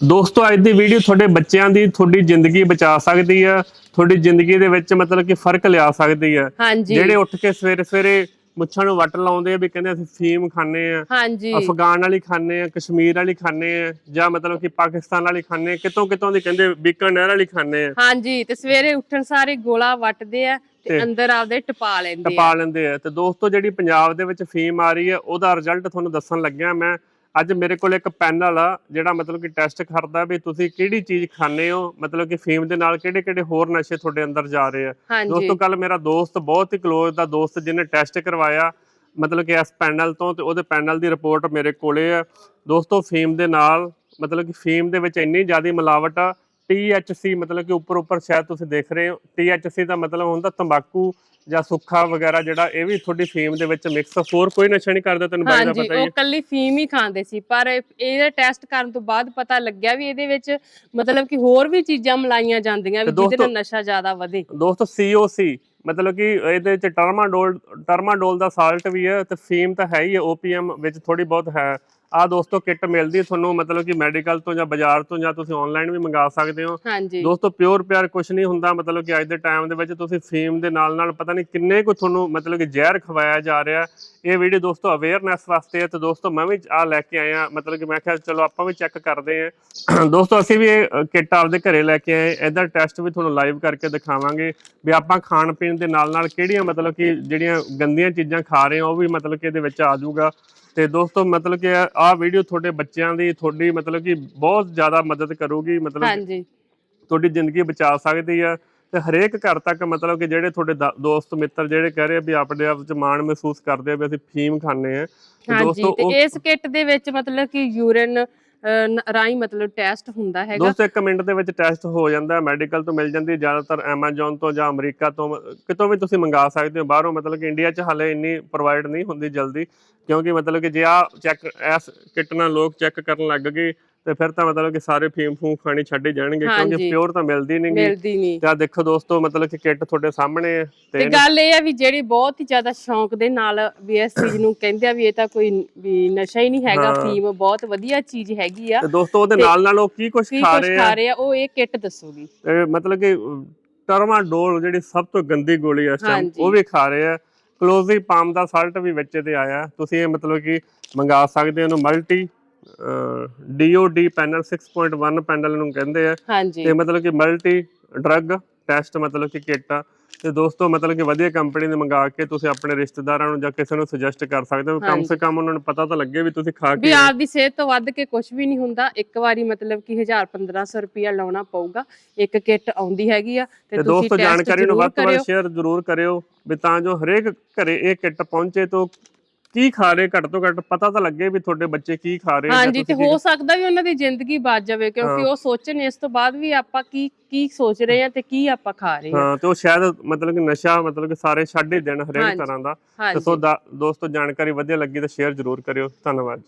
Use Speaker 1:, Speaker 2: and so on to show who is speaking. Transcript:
Speaker 1: ਦੋਸਤੋ ਅੱਜ ਦੀ ਵੀਡੀਓ ਤੁਹਾਡੇ ਬੱਚਿਆਂ ਦੀ ਤੁਹਾਡੀ ਜ਼ਿੰਦਗੀ ਬਚਾ ਸਕਦੀ ਆ। ਤੁਹਾਡੀ ਜ਼ਿੰਦਗੀ ਦੇ ਵਿੱਚ ਮਤਲਬ ਕਿ ਫ਼ਰਕ ਲਿਆ ਸਕਦੀ ਆ। ਜਿਹੜੇ ਉੱਠ ਕੇ ਸਵੇਰੇ ਸਵੇਰੇ ਮੁੱਛਾਂ ਨੂੰ ਵੱਟ ਲਾਉਂਦੇ ਆ ਵੀ ਕਹਿੰਦੇ ਅਸੀਂ ਫੀਮ ਖਾਂਦੇ ਆ ਅਫਗਾਨ ਵਾਲੀ ਖਾਂਦੇ ਆ ਕਸ਼ਮੀਰ ਵਾਲੀ ਖਾਂਦੇ ਆ ਜਾਂ ਮਤਲਬ ਕਿ ਪਾਕਿਸਤਾਨ ਵਾਲੀ ਆ ਕਿਤੋਂ ਕਿਤੋਂ ਦੀ ਕਹਿੰਦੇ ਬੀਕਾਨੇਰ ਵਾਲੀ ਖਾਂਦੇ ਆ।
Speaker 2: ਹਾਂਜੀ ਤੇ ਸਵੇਰੇ ਉੱਠਣ ਸਾਰੇ ਗੋਲਾ ਵੱਟਦੇ ਆ
Speaker 1: ਤੇ
Speaker 2: ਅੰਦਰ ਆਪਦੇ ਟਪਾ ਲੈਂਦੇ ਆ।
Speaker 1: ਟਪਾ ਲੈਂਦੇ ਆ। ਤੇ ਦੋਸਤੋ ਜਿਹੜੀ ਪੰਜਾਬ ਦੇ ਵਿੱਚ ਫੀਮ ਆ ਰਹੀ ਆ ਉਹਦਾ ਰਿਜ਼ਲਟ ਤੁਹਾਨੂੰ ਦੱਸਣ ਲੱਗਿਆ ਮੈਂ ਅੱਜ ਮੇਰੇ ਕੋਲ ਇੱਕ ਪੈਨਲ ਆ ਜਿਹੜਾ ਮਤਲਬ ਕਿ ਟੈਸਟ ਕਰਦਾ ਵੀ ਤੁਸੀਂ ਕਿਹੜੀ ਚੀਜ਼ ਖਾਂਦੇ ਹੋ? ਮਤਲਬ ਕਿ ਫੀਮ ਦੇ ਨਾਲ ਕਿਹੜੇ ਕਿਹੜੇ ਹੋਰ ਨਸ਼ੇ ਤੁਹਾਡੇ ਅੰਦਰ ਜਾ ਰਹੇ ਆ? ਦੋਸਤੋ ਕੱਲ ਮੇਰਾ ਦੋਸਤ ਬਹੁਤ ਹੀ ਕਲੋਜ਼ ਦਾ ਦੋਸਤ ਜਿਹਨੇ ਟੈਸਟ ਕਰਵਾਇਆ ਮਤਲਬ ਕਿ ਇਸ ਪੈਨਲ ਤੋਂ ਤੇ ਉਹਦੇ ਪੈਨਲ ਦੀ ਰਿਪੋਰਟ ਮੇਰੇ ਕੋਲੇ ਆ। ਦੋਸਤੋ ਫੀਮ ਦੇ ਨਾਲ ਮਤਲਬ ਕਿ ਫੀਮ ਦੇ ਵਿੱਚ ਇੰਨੀ ਜ਼ਿਆਦਾ ਮਿਲਾਵਟ ਆ THC ਮਤਲਬ ਕਿ ਉੱਪਰ ਉੱਪਰ ਸ਼ਾਇਦ ਤੁਸੀਂ ਦੇਖ ਰਹੇ ਹੋ। THC ਦਾ ਮਤਲਬ ਹੁੰਦਾ ਤੰਬਾਕੂ ਜਾਂ ਸੁੱਖਾ ਵਗੈਰਾ ਜਿਹੜਾ ਇਹ ਵੀ ਤੁਹਾਡੀ ਫੀਮ ਦੇ ਵਿੱਚ ਮਿਕਸ ਹੋਰ ਕੋਈ ਨਸ਼ਾ ਨਹੀਂ ਕਰਦਾ ਤੈਨੂੰ ਬਾਈ ਦਾ ਪਤਾ ਹੀ
Speaker 2: ਉਹ
Speaker 1: ਹੈ।
Speaker 2: ਕੱਲੀ ਫੀਮ ਹੀ ਖਾਂਦੇ ਸੀ ਪਰ ਇਹ- ਇਹਦਾ ਟੈਸਟ ਕਰਨ ਤੋਂ ਬਾਅਦ ਪਤਾ ਲੱਗਿਆ ਵੀ ਇਹਦੇ ਵਿੱਚ ਮਤਲਬ ਕਿ ਹੋਰ ਵੀ ਚੀਜ਼ਾਂ ਮਲਾਈਆਂ ਜਾਂਦੀਆਂ ਵੀ ਜਿਹਦੇ ਨਾਲ ਨਸ਼ਾ ਜ਼ਿਆਦਾ ਵਧੇ।
Speaker 1: ਦੋਸਤੋ COC ਮਤਲਬ ਕਿ ਇਹਦੇ ਵਿੱਚ ਟਰਮਾਡੋਲ ਟਰਮਾਡੋਲ ਦਾ ਸਾਲਟ ਵੀ ਹੈ ਤੇ ਫੀਮ ਤਾਂ ਹੈ ਹੀ ਹੈ OPM ਵਿੱਚ ਥੋੜੀ ਬਹੁਤ ਹੈ। ਆ ਦੋਸਤੋ ਕਿੱਟ ਮਿਲਦੀ ਤੁਹਾਨੂੰ ਮਤਲਬ ਕਿ ਮੈਡੀਕਲ ਤੋਂ ਜਾਂ ਬਾਜ਼ਾਰ ਤੋਂ ਜਾਂ ਤੁਸੀਂ ਆਨਲਾਈਨ ਵੀ ਮੰਗਾ ਸਕਦੇ ਹੋ।
Speaker 2: ਹਾਂਜੀ।
Speaker 1: ਦੋਸਤੋ ਪਿਓਰ ਪਿਆਰ ਕੁਝ ਨਹੀਂ ਹੁੰਦਾ ਮਤਲਬ ਕਿ ਅੱਜ ਦੇ ਟਾਈਮ ਦੇ ਵਿੱਚ ਤੁਸੀਂ ਫੀਮ ਦੇ ਨਾਲ ਨਾਲ ਪਤਾ ਨਹੀਂ ਕਿੰਨੇ ਕੁ ਤੁਹਾਨੂੰ ਮਤਲਬ ਕਿ ਜ਼ਹਿਰ ਖਵਾਇਆ ਜਾ ਰਿਹਾ। ਇਹ ਵੀਡੀਓ ਦੋਸਤੋ ਅਵੇਅਰਨੈਸ ਵਾਸਤੇ ਹੈ ਤੇ ਦੋਸਤੋ ਮੈਂ ਵੀ ਆ ਲੈ ਕੇ ਆਇਆ। ਮਤਲਬ ਕਿ ਮੈਂ ਕਿਹਾ ਚਲੋ ਆਪਾਂ ਵੀ ਚੈੱਕ ਕਰਦੇ ਹਾਂ। ਦੋਸਤੋ ਅਸੀਂ ਵੀ ਇਹ ਕਿੱਟ ਆਪਦੇ ਘਰੇ ਲੈ ਕੇ ਆਏ। ਇਹਦਾ ਟੈਸਟ ਵੀ ਤੁਹਾਨੂੰ ਲਾਈਵ ਕਰਕੇ ਦਿਖਾਵਾਂਗੇ ਵੀ ਆਪਾਂ ਖਾਣ ਪੀਣ ਦੇ ਨਾਲ ਨਾਲ ਕਿਹੜੀਆਂ ਮਤਲਬ ਕਿ ਜਿਹੜੀਆਂ ਗੰਦੀਆਂ ਚੀਜ਼ਾਂ ਖਾ ਰਹੇ ਹਾਂ ਉਹ ਵੀ ਮਤਲਬ ਕਿ ਇਹਦੇ ਵਿੱਚ ਆ ਜਾਊਗਾ। ਤੇ ਦੋਸਤੋ ਮਤਲਬ ਕਿ ਆਹ ਵੀਡੀਓ ਤੁਹਾਡੇ ਬੱਚਿਆਂ ਦੀ ਤੁਹਾਡੀ ਮਤਲਬ ਕਿ ਬਹੁਤ ਜ਼ਿਆਦਾ ਮਦਦ ਕਰੂਗੀ ਮਤਲਬ
Speaker 2: ਹਾਂਜੀ।
Speaker 1: ਤੁਹਾਡੀ ਜ਼ਿੰਦਗੀ ਬਚਾ ਸਕਦੀ ਆ। ਤੇ ਹਰੇਕ ਘਰ ਤੱਕ ਮਤਲਬ ਕਿ ਜਿਹੜੇ ਤੁਹਾਡੇ ਦਾ- ਦੋਸਤ ਮਿੱਤਰ ਜਿਹੜੇ ਕਹਿ ਰਹੇ ਆ ਵੀ ਆਪਣੇ ਆਪ ਚ ਮਾਣ ਮਹਿਸੂਸ ਕਰਦੇ ਆ ਵੀ ਅਸੀਂ ਫੀਮ ਖਾਂਦੇ ਆ। ਤੇ
Speaker 2: ਹਾਂਜੀ
Speaker 1: ਦੋਸਤੋ ਉਹ
Speaker 2: ਇਸ ਕਿੱਟ ਦੇ ਵਿੱਚ ਮਤਲਬ ਕਿ ਯੂਰਿਨ ਰਾਈ ਮਤਲਬ ਟੈਸਟ ਹੁੰਦਾ ਹੈਗਾ।
Speaker 1: ਦੋਸਤੋ, ਇੱਕ ਮਿੰਟ ਦੇ ਵਿੱਚ ਟੈਸਟ ਹੋ ਜਾਂਦਾ ਮੈਡੀਕਲ ਤੋਂ ਮਿਲ ਜਾਂਦੀ ਜ਼ਿਆਦਾਤਰ Amazon ਤੋਂ ਜਾਂ ਅਮਰੀਕਾ ਤੋਂ, ਕਿਤੋਂ ਵੀ ਤੁਸੀਂ ਮੰਗਾ ਸਕਦੇ ਹੋ। ਬਾਹਰੋਂ ਮਤਲਬ ਕਿ ਇੰਡੀਆ 'ਚ ਹਾਲੇ ਇੰਨੀ ਪ੍ਰੋਵਾਈਡ ਨਹੀਂ ਹੁੰਦੀ ਜਲਦੀ। ਕਿਉਂਕਿ ਮਤਲਬ ਕਿ ਜੇ ਆ ਚੈੱਕ ਇਸ ਕਿੱਟ ਨਾਲ ਲੋਕ ਚੈੱਕ ਕਰਨ ਲੱਗ ਗਏ ਤੇ ਫਿਰ ਤਾਂ ਮਤਲਬ ਕਿ ਸਾਰੇ ਫੀਮ ਫੂਮ ਖਾਣੀ ਛੱਡ ਜਾਣਗੇ ਕਿਉਂਕਿ
Speaker 2: ਹਾਂਜੀ।
Speaker 1: ਪਿਓਰ ਤਾਂ ਮਿਲਦੀ ਨਹੀਂ ਗੀ।
Speaker 2: ਮਿਲਦੀ ਨਹੀਂ
Speaker 1: ਤੇ ਦੇਖੋ ਦੋਸਤੋ ਮਤਲਬ ਕਿ ਕਿੱਟ ਤੁਹਾਡੇ ਸਾਹਮਣੇ ਹੈ
Speaker 2: ਤੇ ਗੱਲ ਇਹ ਆ ਵੀ ਜਿਹੜੀ ਬਹੁਤ ਹੀ ਜ਼ਿਆਦਾ ਸ਼ੌਂਕ ਦੇ ਨਾਲ ਵੀ ਇਸ ਚੀਜ਼ ਨੂੰ ਕਹਿੰਦੇ ਆ ਵੀ ਇਹ ਤਾਂ ਕੋਈ ਵੀ ਨਸ਼ਾ ਹੀ ਨਹੀਂ ਹੈਗਾ
Speaker 1: ਹਾਂ।
Speaker 2: ਫੀਮ ਬਹੁਤ ਵਧੀਆ ਚੀਜ਼ ਹੈਗੀ ਆ।
Speaker 1: ਤੇ ਦੋਸਤੋ ਉਹਦੇ ਨਾਲ ਨਾਲ ਉਹ ਕੀ ਕੁਝ
Speaker 2: ਕੀ
Speaker 1: ਖਾ
Speaker 2: ਕੁਝ
Speaker 1: ਰਹੇ
Speaker 2: ਖਾ
Speaker 1: ਆ
Speaker 2: ਰਹੇ ਆ ਉਹ ਇਹ ਕਿੱਟ ਦੱਸੂਗੀ।
Speaker 1: ਤੇ ਮਤਲਬ ਕਿ ਟਰਮਾਡੋਲ ਜਿਹੜੀ ਸਭ ਤੋਂ ਗੰਦੀ ਗੋਲੀ ਆ ਇਸ ਟਾਈਮ
Speaker 2: ਹਾਂਜੀ।
Speaker 1: ਉਹ ਵੀ ਖਾ ਰਹੇ ਆ। ਕਲੋਜ਼ੀ ਪਾਮ ਦਾ ਸਾਲਟ ਵੀ ਵਿੱਚ ਤੇ ਆਇਆ। ਤੁਸੀਂ ਇਹ ਮਤਲਬ ਕਿ ਮੰਗਾ ਸਕਦੇ ਹੋ ਇਹਨੂੰ ਮਲਟੀ ਡੀਓਡੀ ਪੈਨਲ 6.1 ਪੈਨਲ ਨੂੰ ਕਹਿੰਦੇ ਆ।
Speaker 2: ਹਾਂਜੀ।
Speaker 1: ਤੇ ਮਤਲਬ ਕਿ ਮਲਟੀ ਡਰੱਗ ਟੈਸਟ ਮਤਲਬ ਕਿ ਕਿੱਟ ਆ। ਤੇ ਦੋਸਤੋ ਮਤਲਬ ਕਿ ਵਧੀਆ ਕੰਪਨੀ ਦੇ ਮੰਗਾ ਕੇ ਤੁਸੀਂ ਆਪਣੇ ਰਿਸ਼ਤੇਦਾਰਾਂ ਨੂੰ ਜਾਂ ਕਿਸੇ ਨੂੰ ਸੁਜੈਸਟ ਕਰ ਸਕਦੇ ਹੋ। ਕਮ। ਸੇ ਕਮ ਉਹਨਾਂ ਨੂੰ ਪਤਾ ਤਾਂ ਲੱਗੇ ਵੀ ਤੁਸੀਂ ਖਾ
Speaker 2: ਵੀ
Speaker 1: ਕੇ
Speaker 2: ਆਪਦੀ ਸਿਹਤ ਤੋਂ ਵੱਧ ਕੇ ਕੁਝ ਵੀ ਨਹੀਂ ਹੁੰਦਾ। ਇੱਕ ਵਾਰੀ ਮਤਲਬ ਕਿ 1000 1500 ਰੁਪਿਆ ਲਾਉਣਾ ਪਊਗਾ। ਇੱਕ ਕਿੱਟ ਆਉਂਦੀ ਹੈਗੀ ਆ
Speaker 1: ਤੇ ਦੋਸਤੋ ਜਾਣਕਾਰੀ ਨੂੰ ਵੱਧ ਤੋਂ ਵੱਧ ਸ਼ੇਅਰ ਜ਼ਰੂਰ ਕਰਿਓ ਵੀ ਤਾਂ ਜੋ ਹਰੇਕ ਘਰੇ ਇਹ ਕਿੱਟ ਪਹੁੰਚੇ ਤੋਂ ਕੀ ਖਾ ਰਹੇ ਘੱਟ ਤੋਂ ਘੱਟ? ਪਤਾ ਤਾਂ ਲੱਗੇ ਵੀ ਤੁਹਾਡੇ ਬੱਚੇ ਕੀ ਖਾ ਰਹੇ
Speaker 2: ਹਾਂਜੀ ਤੇ ਹੋ ਸਕਦਾ ਵੀ ਉਹਨਾਂ ਦੀ ਜ਼ਿੰਦਗੀ ਬਚ ਜਾਵੇ ਕਿਉਂਕਿ। ਉਹ ਸੋਚਣ ਇਸ ਤੋਂ ਬਾਅਦ ਵੀ ਆਪਾਂ ਕੀ ਕੀ ਸੋਚ ਰਹੇ ਆ ਤੇ ਕੀ ਆਪਾਂ ਖਾ ਰਹੇ ਆ
Speaker 1: ਹਾਂ ਤੇ ਉਹ ਸ਼ਾਇਦ ਮਤਲਬ ਕਿ ਨਸ਼ਾ ਮਤਲਬ ਕਿ ਸਾਰੇ ਛੱਡ ਹੀ ਦੇਣ ਹਰੇਕ। ਤਰ੍ਹਾਂ ਦਾ। ਤੇ ਸੋ ਦੋਸਤੋ ਜਾਣਕਾਰੀ ਵਧੀਆ ਲੱਗੀ ਤਾਂ ਸ਼ੇਅਰ ਜ਼ਰੂਰ ਕਰਿਓ। ਧੰਨਵਾਦ